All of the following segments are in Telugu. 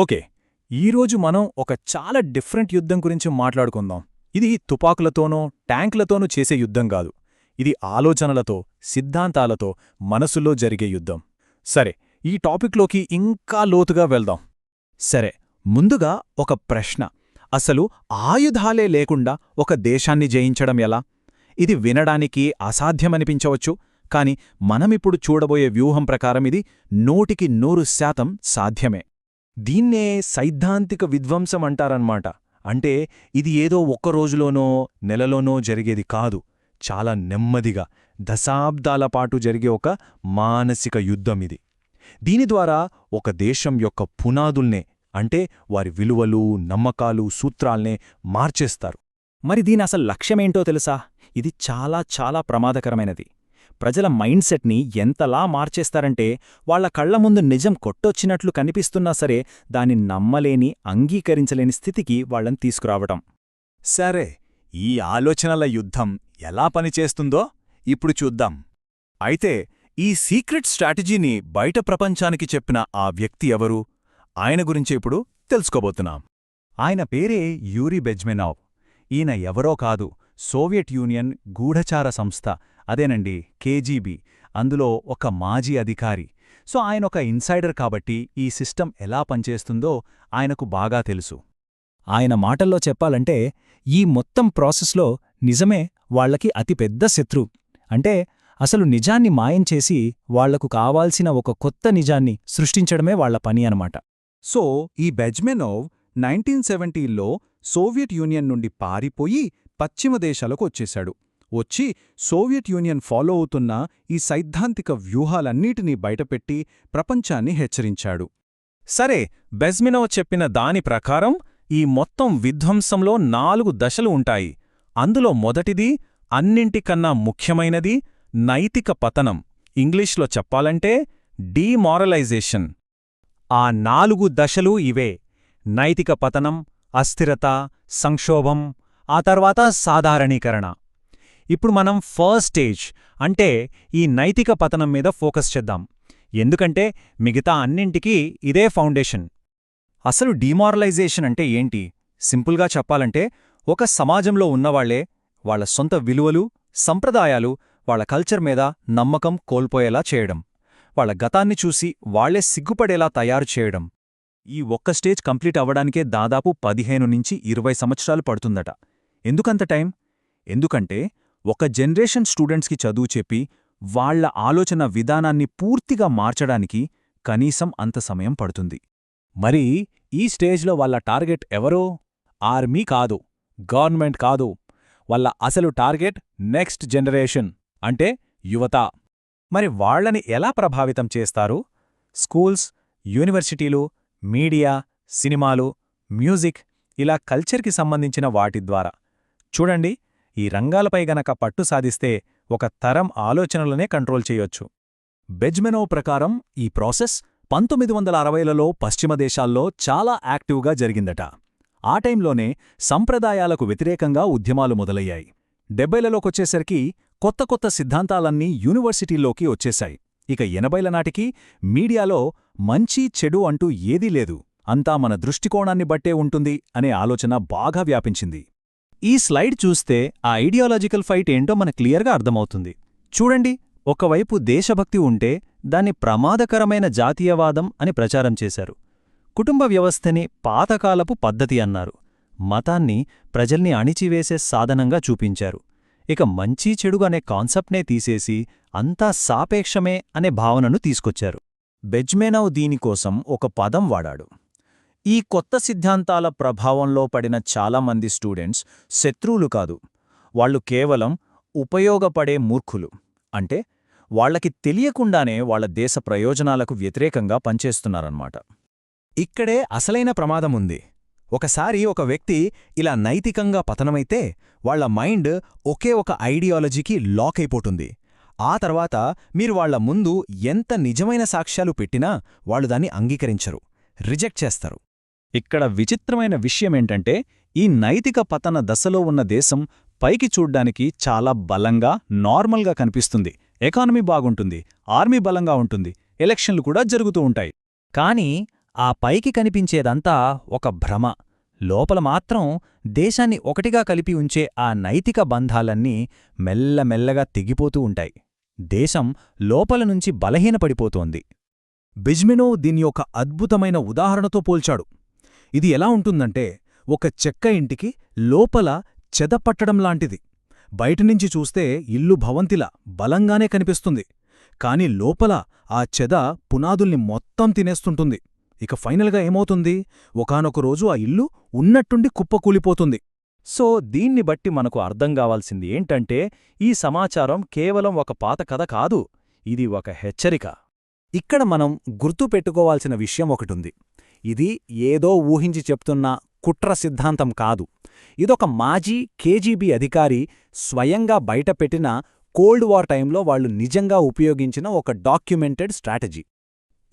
ఓకే ఈరోజు మనం ఒక చాలా డిఫరెంట్ యుద్ధం గురించి మాట్లాడుకుందాం. ఇది తుపాకులతోనో ట్యాంకులతోనూ చేసే యుద్ధం కాదు. ఇది ఆలోచనలతో సిద్ధాంతాలతో మనసులో జరిగే యుద్ధం. సరే ఈ టాపిక్లోకి ఇంకా లోతుగా వెళ్దాం. సరే ముందుగా ఒక ప్రశ్న. అసలు ఆయుధాలే లేకుండా ఒక దేశాన్ని జయించడం ఎలా? ఇది వినడానికి అసాధ్యమనిపించవచ్చు కాని మనమిప్పుడు చూడబోయే వ్యూహం ప్రకారం ఇది నూటికి నూరు శాతం సాధ్యమే. దీన్నే సైద్ధాంతిక విధ్వంసం అంటారన్నమాట. అంటే ఇది ఏదో ఒక్క రోజులోనో నెలలోనో జరిగేది కాదు. చాలా నెమ్మదిగా దశాబ్దాల పాటు జరిగే ఒక మానసిక యుద్ధం ఇది. దీని ద్వారా ఒక దేశం యొక్క పునాదుల్నే అంటే వారి విలువలు నమ్మకాలు సూత్రాల్నే మార్చేస్తారు. మరి దీని అసలు లక్ష్యమేంటో తెలుసా? ఇది చాలా చాలా ప్రమాదకరమైనది. ప్రజల మైండ్ సెట్ని ఎంతలా మార్చేస్తారంటే వాళ్ళ కళ్ళ ముందు నిజం కొట్టొచ్చినట్లు కనిపిస్తున్నా సరే దాన్ని నమ్మలేని అంగీకరించలేని స్థితికి వాళ్ళని తీసుకురావటం. సరే ఈ ఆలోచనల యుద్ధం ఎలా పనిచేస్తుందో ఇప్పుడు చూద్దాం. అయితే ఈ సీక్రెట్ స్ట్రాటజీని బయట ప్రపంచానికి చెప్పిన ఆ వ్యక్తి ఎవరు? ఆయన గురించి ఇప్పుడు తెలుసుకోబోతున్నాం. ఆయన పేరే యూరి బెజ్మెనావ్. ఈయన ఎవరో కాదు సోవియట్ యూనియన్ గూఢచార సంస్థ అదేనండి కేజీబీ. అందులో ఒక మాజీ అధికారి. సో ఆయన ఒక ఇన్సైడర్ కాబట్టి ఈ సిస్టమ్ ఎలా పనిచేస్తుందో ఆయనకు బాగా తెలుసు. ఆయన మాటల్లో చెప్పాలంటే ఈ మొత్తం ప్రాసెస్లో నిజమే వాళ్ళకి అతిపెద్ద శత్రు. అంటే అసలు నిజాన్ని మాయం చేసి వాళ్ళకు కావాల్సిన ఒక కొత్త నిజాన్ని సృష్టించడమే వాళ్ళ పని అనమాట సో ఈ బెజ్మెనోవ్ నైన్టీన్ సెవెంటీల్లో సోవియట్ యూనియన్ నుండి పారిపోయి పశ్చిమ దేశాలకు వచ్చేశాడు. వచ్చి సోవియట్ యూనియన్ ఫాలో అవుతున్న ఈ సైద్ధాంతిక వ్యూహాలన్నిటినీ బయటపెట్టి ప్రపంచాన్ని హెచ్చరించాడు. సరే బెజ్మినో చెప్పిన దాని ప్రకారం ఈ మొత్తం విధ్వంసంలో నాలుగు దశలు ఉంటాయి. అందులో మొదటిది అన్నింటికన్నా ముఖ్యమైనది నైతిక పతనం. ఇంగ్లీష్లో చెప్పాలంటే డీమారలైజేషన్. ఆ నాలుగు దశలు ఇవే. నైతిక పతనం అస్థిరత సంక్షోభం ఆ తర్వాత సాధారణీకరణ. ఇప్పుడు మనం ఫస్ట్ స్టేజ్ అంటే ఈ నైతిక పతనం మీద ఫోకస్ చేద్దాం. ఎందుకంటే మిగతా అన్నింటికీ ఇదే ఫౌండేషన్. అసలు డిమారలైజేషన్ అంటే ఏంటి? సింపుల్గా చెప్పాలంటే ఒక సమాజంలో ఉన్నవాళ్ళే వాళ్ళ సొంత విలువలు సంప్రదాయాలు వాళ్ళ కల్చర్ మీద నమ్మకం కోల్పోయేలా చేయడం. వాళ్ళ గతాన్ని చూసి వాళ్ళే సిగ్గుపడేలా తయారు చేయడం. ఈ ఒక్క స్టేజ్ కంప్లీట్ అవ్వడానికే దాదాపు పదిహేను నుంచి ఇరవై సంవత్సరాలు పడుతుందట. ఎందుకంత టైం? ఎందుకంటే ఒక జనరేషన్ స్టూడెంట్స్కి చదువు చెప్పి వాళ్ళ ఆలోచన విధానాన్ని పూర్తిగా మార్చడానికి కనీసం అంత సమయం పడుతుంది. మరి ఈ స్టేజ్లో వాళ్ళ టార్గెట్ ఎవరో? ఆర్మీ కాదు గవర్నమెంట్ కాదు వాళ్ళ అసలు టార్గెట్ నెక్స్ట్ జనరేషన్ అంటే యువత. మరి వాళ్ళని ఎలా ప్రభావితం చేస్తారు? స్కూల్స్ యూనివర్సిటీలు మీడియా సినిమాలు మ్యూజిక్ ఇలా కల్చర్కి సంబంధించిన వాటి ద్వారా. చూడండి ఈ రంగాలపై గనక పట్టు సాధిస్తే ఒక తరం ఆలోచనలనే కంట్రోల్ చేయొచ్చు. బెజ్మెనో ప్రకారం ఈ ప్రాసెస్ పంతొమ్మిది వందల అరవైలలో పశ్చిమ దేశాల్లో చాలా యాక్టివ్గా జరిగిందట. ఆ టైంలోనే సంప్రదాయాలకు వ్యతిరేకంగా ఉద్యమాలు మొదలయ్యాయి. డెబ్బైలలోకొచ్చేసరికి కొత్త కొత్త సిద్ధాంతాలన్నీ యూనివర్సిటీల్లోకి వచ్చేశాయి. ఇక ఎనభైల నాటికి మీడియాలో మంచి చెడు అంటూ ఏదీ లేదు. అంతా మన దృష్టికోణాన్ని బట్టే ఉంటుంది అనే ఆలోచన బాగా వ్యాపించింది. ఈ స్లైడ్ చూస్తే ఆ ఐడియాలజికల్ ఫైట్ ఏంటో మన క్లియర్గా అర్థమవుతుంది. చూడండి ఒకవైపు దేశభక్తి ఉంటే దాన్ని ప్రమాదకరమైన జాతీయవాదం అని ప్రచారం చేశారు. కుటుంబ వ్యవస్థని పాతకాలపు పద్ధతి అన్నారు. మతాన్ని ప్రజల్ని అణిచివేసే సాధనంగా చూపించారు. ఇక మంచి చెడుగు అనే కాన్సెప్ట్నే తీసేసి అంతా సాపేక్షమే అనే భావనను తీసుకొచ్చారు. బెజ్మేనవ్ దీనికోసం ఒక పదం వాడాడు. ఈ కొత్త సిద్ధాంతాల ప్రభావంలో పడిన చాలామంది స్టూడెంట్స్ శత్రువులు కాదు. వాళ్ళు కేవలం ఉపయోగపడే మూర్ఖులు. అంటే వాళ్ళకి తెలియకుండానే వాళ్ళ దేశ ప్రయోజనాలకు వ్యతిరేకంగా పనిచేస్తున్నారన్నమాట. ఇక్కడే అసలైన ప్రమాదముంది ఒకసారి ఒక వ్యక్తి ఇలా నైతికంగా పతనమైతే వాళ్ళ మైండ్ ఒకే ఒక ఐడియాలజీకి లాక్ అయిపోతుంది. ఆ తర్వాత మీరు వాళ్ళ ముందు ఎంత నిజమైన సాక్ష్యాలు పెట్టినా వాళ్ళు దాన్ని అంగీకరించరు. రిజెక్ట్ చేస్తారు. ఇక్కడ విచిత్రమైన విషయమేంటంటే ఈ నైతిక పతన దశలో ఉన్న దేశం పైకి చూడ్డానికి చాలా బలంగా నార్మల్గా కనిపిస్తుంది. ఎకానమీ బాగుంటుంది. ఆర్మీ బలంగా ఉంటుంది. ఎలక్షన్లు కూడా జరుగుతూ ఉంటాయి. కానీ ఆ పైకి కనిపించేదంతా ఒక భ్రమ. లోపల మాత్రం దేశాన్ని ఒకటిగా కలిపి ఉంచే ఆ నైతిక బంధాలన్నీ మెల్లమెల్లగా తెగిపోతూ ఉంటాయి. దేశం లోపల నుంచి బలహీనపడిపోతోంది. బిజ్మినో దీని ఒక అద్భుతమైన ఉదాహరణతో పోల్చాడు. ఇది ఎలా ఉంటుందంటే ఒక చెక్క ఇంటికి లోపల చెదపట్టడం లాంటిది. బయటనుంచి చూస్తే ఇల్లు భవంతిలా బలంగానే కనిపిస్తుంది. కాని లోపల ఆ చెద పునాదుల్ని మొత్తం తినేస్తుంటుంది. ఇక ఫైనల్గా ఏమవుతుంది? ఒకనొక రోజు ఆ ఇల్లు ఉన్నట్టుండి కుప్పకూలిపోతుంది సో దీన్ని బట్టి మనకు అర్థం కావాల్సింది ఏంటంటే ఈ సమాచారం కేవలం ఒక పాత కథ కాదు ఇది ఒక హెచ్చరిక. ఇక్కడ మనం గుర్తుపెట్టుకోవాల్సిన విషయం ఒకటుంది ఇది ఏదో ఊహించి చెప్తున్న కుట్ర సిద్ధాంతం కాదు. ఇదొక మాజీ కేజీబీ అధికారి స్వయంగా బయటపెట్టిన కోల్డ్ వార్ టైంలో వాళ్ళు నిజంగా ఉపయోగించిన ఒక డాక్యుమెంటెడ్ స్ట్రాటజీ.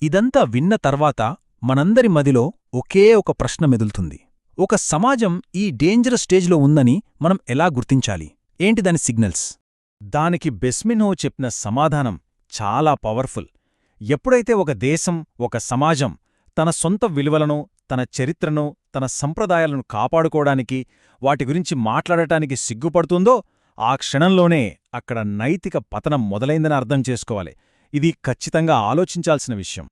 ఇదంతా విన్న తర్వాత మనందరి మదిలో ఒకే ఒక ప్రశ్న మెదులుతుంది. ఒక సమాజం ఈ డేంజర్ స్టేజ్లో ఉందని మనం ఎలా గుర్తించాలి? ఏంటి దాని సిగ్నల్స్? దానికి బెస్మినో చెప్పిన సమాధానం చాలా పవర్ఫుల్. ఎప్పుడైతే ఒక దేశం ఒక సమాజం తన సొంత విలువలను తన చరిత్రను తన సంప్రదాయాలను కాపాడుకోవడానికి వాటి గురించి మాట్లాడటానికి సిగ్గుపడుతుందో ఆ క్షణంలోనే అక్కడ నైతిక పతనం మొదలైందని అర్థం చేసుకోవాలి. ఇది ఖచ్చితంగా ఆలోచించాల్సిన విషయం.